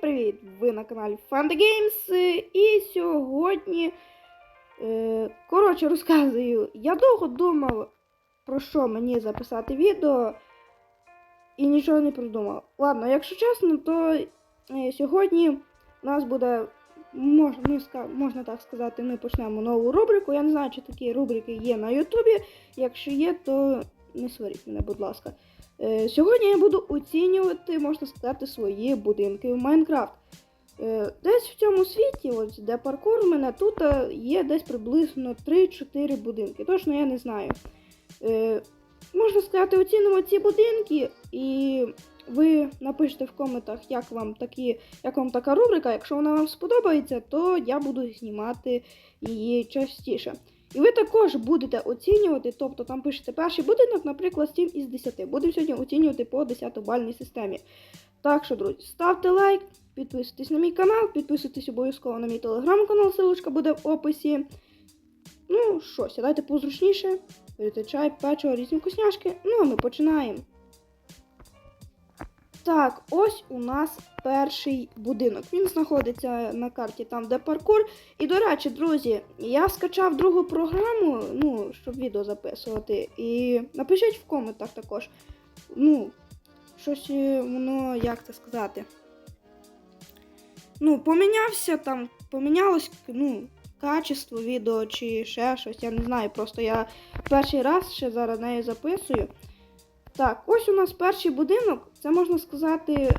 привіт! Ви на каналі Fanta Games. І сьогодні, е, коротше, розказую. Я довго думав, про що мені записати відео, і нічого не придумав. Ладно, якщо чесно, то е, сьогодні у нас буде, можна, ска- можна так сказати, ми почнемо нову рубрику. Я не знаю, чи такі рубрики є на Ютубі. Якщо є, то не сваріть мене, будь ласка. Е, Сьогодні я буду оцінювати, можна сказати, свої будинки в Майнкрафт. Е, Десь в цьому світі, ось де паркур у мене, тут е, є десь приблизно 3-4 будинки. Точно я не знаю. Е, Можна сказати, оцінимо ці будинки, і ви напишете в коментах, як вам, такі, як вам така рубрика. Якщо вона вам сподобається, то я буду знімати її частіше. І ви також будете оцінювати, тобто там пишете перший будинок, наприклад, 7 із 10. Будемо сьогодні оцінювати по 10-бальній системі. Так що, друзі, ставте лайк, підписуйтесь на мій канал, підписуйтесь обов'язково на мій телеграм-канал, ссылочка буде в описі. Ну що, сідайте позручніше, берете чай, печиво, різні вкусняшки. Ну а ми починаємо. Так, ось у нас перший будинок. Він знаходиться на карті там, де паркур. І до речі, друзі, я скачав другу програму, ну, щоб відео записувати. І напишіть в коментах також. Ну, щось е, воно, як це сказати. Ну, помінявся там, помінялось, ну, качество відео чи ще щось, я не знаю. Просто я перший раз ще зараз нею записую. Так, ось у нас перший будинок. Це можна сказати,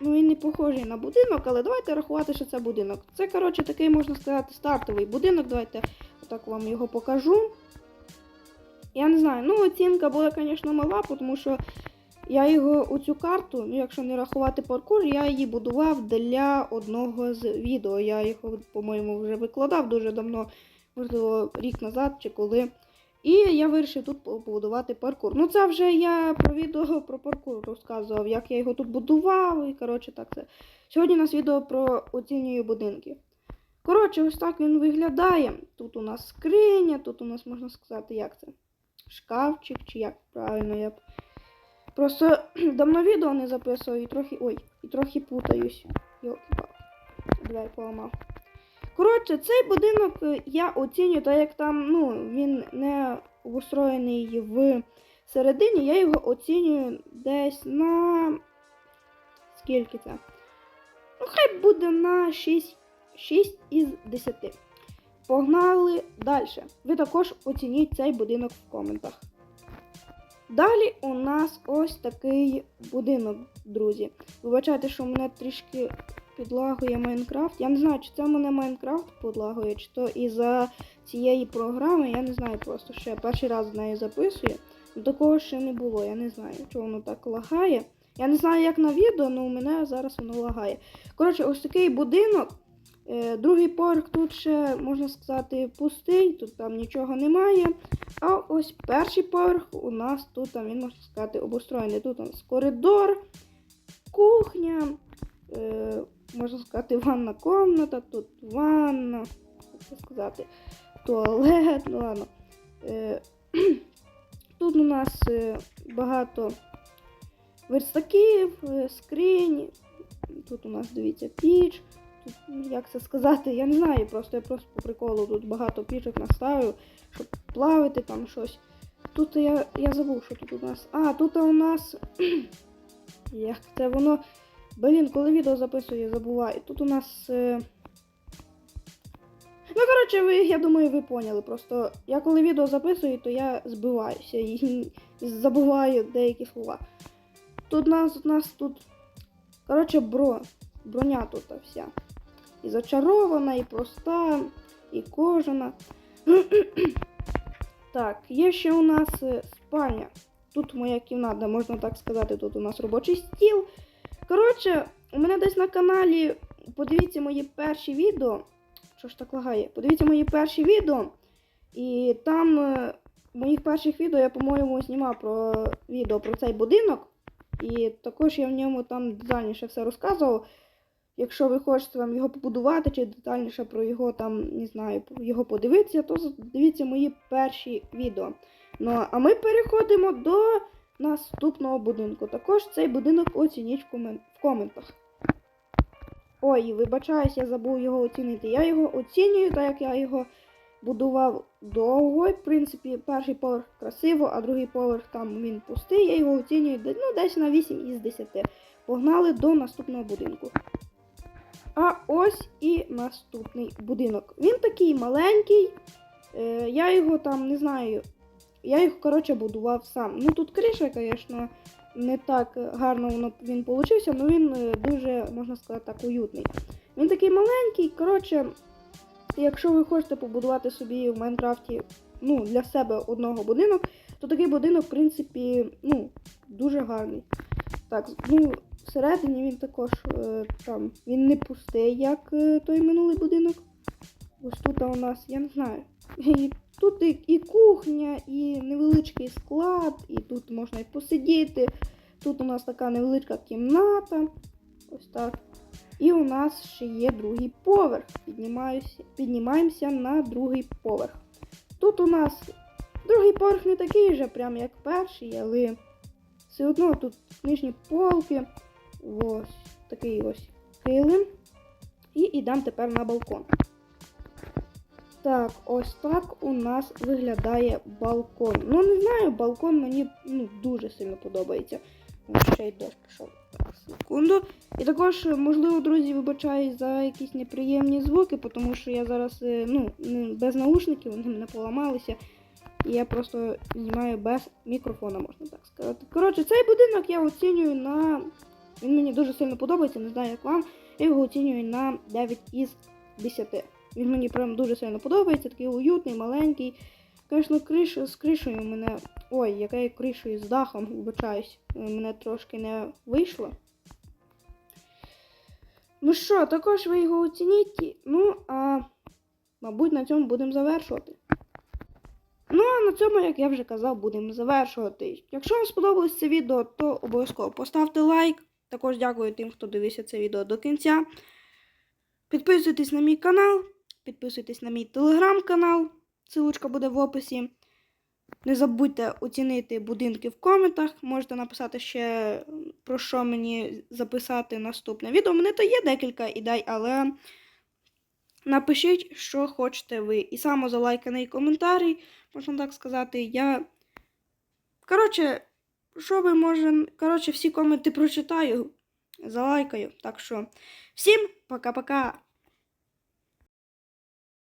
ну він не похожий на будинок, але давайте рахувати, що це будинок. Це, коротше, такий, можна сказати, стартовий будинок. Давайте отак вам його покажу. Я не знаю, ну оцінка була, звісно, мала, тому що я його у цю карту, ну якщо не рахувати паркур, я її будував для одного з відео. Я його, по-моєму, вже викладав дуже давно, можливо, рік назад чи коли. І я вирішив тут побудувати паркур. Ну, це вже я про відео про паркур розказував, як я його тут будував, і коротше так це. Сьогодні у нас відео про оцінюю будинки. Коротше, ось так він виглядає. Тут у нас скриня, тут у нас можна сказати, як це? Шкафчик, чи як правильно я. Просто давно відео не записував і трохи. Ой, і трохи путаюсь. Йолки-палки. Двері поламав. Коротше, цей будинок е, я оцінюю, так як там ну, він не обустроєний в середині, я його оцінюю десь на. Скільки це? Ну, хай буде на 6, 6 із 10. Погнали далі. Ви також оцініть цей будинок в коментах. Далі у нас ось такий будинок, друзі. Вибачайте, що мене трішки підлагує Майнкрафт. Я не знаю, чи це мене Майнкрафт підлагує, чи то із-за цієї програми. Я не знаю просто, що я перший раз з нею записую. Ну, Такого ще не було. Я не знаю, чого воно так лагає. Я не знаю, як на відео, але у мене зараз воно лагає. Коротше, ось такий будинок. Е, Другий поверх тут ще, можна сказати, пустий, тут там нічого немає. А ось перший поверх у нас тут, там, він можна сказати, обустроєний. Тут у нас коридор, кухня, е, можна сказати, ванна комната, тут ванна, як сказати, туалет, ну ладно. Е, тут у нас е, багато верстаків, е, скринь. Тут у нас, дивіться, піч. Тут, як це сказати, я не знаю, просто я просто по приколу тут багато пічок наставив, щоб плавити там щось. Тут я, я забув, що тут у нас. А, тут у нас. Як це воно. Блін, коли відео записую, я забуваю. Тут у нас. Е... Ну, коротше, ви, я думаю, ви поняли. Просто я коли відео записую, то я збиваюся і забуваю деякі слова. Тут у нас, у нас тут. Коротше, бро. Броня тут вся. І зачарована, і проста, і кожана. так, є ще у нас е, спальня. Тут моя кімната, можна так сказати, тут у нас робочий стіл. Коротше, у мене десь на каналі. Подивіться мої перші відео. Що ж так лагає? Подивіться мої перші відео. І там е, в моїх перших відео я, по-моєму, знімав про відео про цей будинок. І також я в ньому там детальніше все розказував. Якщо ви хочете вам його побудувати чи детальніше про його там, не знаю, його подивитися, то дивіться мої перші відео. Ну а ми переходимо до наступного будинку. Також цей будинок оцініть в комен- в коментах. Ой, вибачаюсь, я забув його оцінити. Я його оцінюю, так як я його будував довго. В принципі, перший поверх красиво, а другий поверх там він пустий. Я його оцінюю ну, десь на 8 із 10. Погнали до наступного будинку. А ось і наступний будинок. Він такий маленький. Е, я його там не знаю. Я його, коротше, будував сам. Ну тут криша, звісно, не так гарно воно він получився, але він е, дуже, можна сказати, так, уютний. Він такий маленький, коротше, якщо ви хочете побудувати собі в Майнкрафті ну, для себе одного будинок, то такий будинок, в принципі, ну, дуже гарний. Так, ну, всередині він також е, там, він не пустий, як е, той минулий будинок. Ось тут у нас, я не знаю. Тут і, і кухня, і невеличкий склад, і тут можна і посидіти. Тут у нас така невеличка кімната. Ось так. І у нас ще є другий поверх. Піднімаюся, піднімаємося на другий поверх. Тут у нас другий поверх не такий же, прям як перший, але все одно тут нижні полки. Ось такий ось килим. І йдемо тепер на балкон. Так, ось так у нас виглядає балкон. Ну, не знаю, балкон мені ну, дуже сильно подобається. Ще й дощ пішов. Секунду. І також, можливо, друзі, вибачаю за якісь неприємні звуки, тому що я зараз е, ну, без наушників, вони мене поламалися. І я просто знімаю без мікрофона, можна так сказати. Коротше, цей будинок я оцінюю на. Він мені дуже сильно подобається, не знаю як вам. Я його оцінюю на 9 із 10. Він мені прям дуже сильно подобається, такий уютний, маленький. Звісно, криш, з кришею мене. Ой, яка я кришею з дахом, вибачаюсь, мене трошки не вийшло. Ну що, також ви його оцініть. Ну, а мабуть, на цьому будемо завершувати. Ну, а на цьому, як я вже казав, будемо завершувати. Якщо вам сподобалось це відео, то обов'язково поставте лайк. Також дякую тим, хто дивився це відео до кінця. Підписуйтесь на мій канал, підписуйтесь на мій телеграм-канал, ссылочка буде в описі. Не забудьте оцінити будинки в коментах. Можете написати ще про що мені записати наступне відео. У мене то є декілька ідей, але напишіть, що хочете ви. І самозалайканий коментарій, можна так сказати. Я. Коротше, що ви може. Коротше, всі коменти прочитаю, залайкаю. Так що, всім пока-пока!